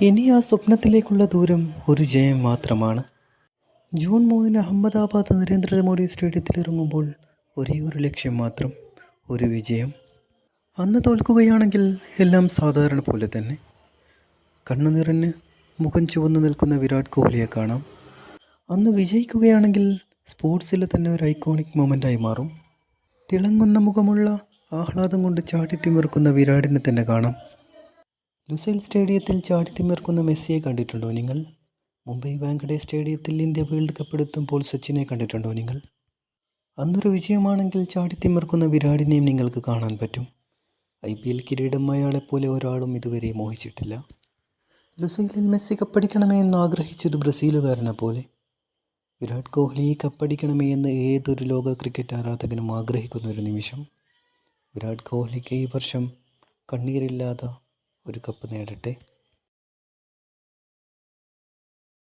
ഇനി ആ സ്വപ്നത്തിലേക്കുള്ള ദൂരം ഒരു ജയം മാത്രമാണ്. ജൂൺ മൂന്നിന് അഹമ്മദാബാദ് നരേന്ദ്രമോദി സ്റ്റേഡിയത്തിൽ ഇറങ്ങുമ്പോൾ ഒരേ ഒരു ലക്ഷ്യം മാത്രം ഒരു വിജയം. അന്ന് തോൽക്കുകയാണെങ്കിൽ എല്ലാം സാധാരണ പോലെ തന്നെ. കണ്ണു നിറഞ്ഞ് മുഖം ചുവന്ന് നിൽക്കുന്ന വിരാട് കോഹ്ലിയെ കാണാം. അന്ന് വിജയിക്കുകയാണെങ്കിൽ സ്പോർട്സിലെ തന്നെ ഒരു ഐക്കോണിക് മൊമെന്റായി മാറും. തിളങ്ങുന്ന മുഖമുള്ള ആഹ്ലാദം കൊണ്ട് ചാടിത്തിമിർക്കുന്ന വിരാടിനെ തന്നെ കാണാം. ലുസൈൽ സ്റ്റേഡിയത്തിൽ ചാടിത്തിമിർക്കുന്ന മെസ്സിയെ കണ്ടിട്ടുണ്ടോ നിങ്ങൾ? മുംബൈ വാങ്കഡേ സ്റ്റേഡിയത്തിൽ ഇന്ത്യ വേൾഡ് കപ്പ് എടുത്തുമ്പോൾ സച്ചിനെ കണ്ടിട്ടുണ്ടോ നിങ്ങൾ? അന്നൊരു വിജയമാണെങ്കിൽ ചാടിത്തിമിർക്കുന്ന വിരാടിനെയും നിങ്ങൾക്ക് കാണാൻ പറ്റും. ഐ പി എൽ കിരീടം അയാളെപ്പോലെ ഒരാളും ഇതുവരെ മോഹിച്ചിട്ടില്ല. ലുസൈലിൽ മെസ്സി കപ്പടിക്കണമേ എന്ന് ആഗ്രഹിച്ചൊരു ബ്രസീലുകാരനെ പോലെ. വിരാട് കോഹ്ലി കപ്പടിക്കണമേ എന്ന് ഏതൊരു ലോക ക്രിക്കറ്റ് ആരാധകനും ആഗ്രഹിക്കുന്ന ഒരു നിമിഷം. വിരാട് കോഹ്ലിക്ക് ഈ വർഷം കണ്ണീരില്ലാതെ ഒരു കപ്പ് നേടട്ടെ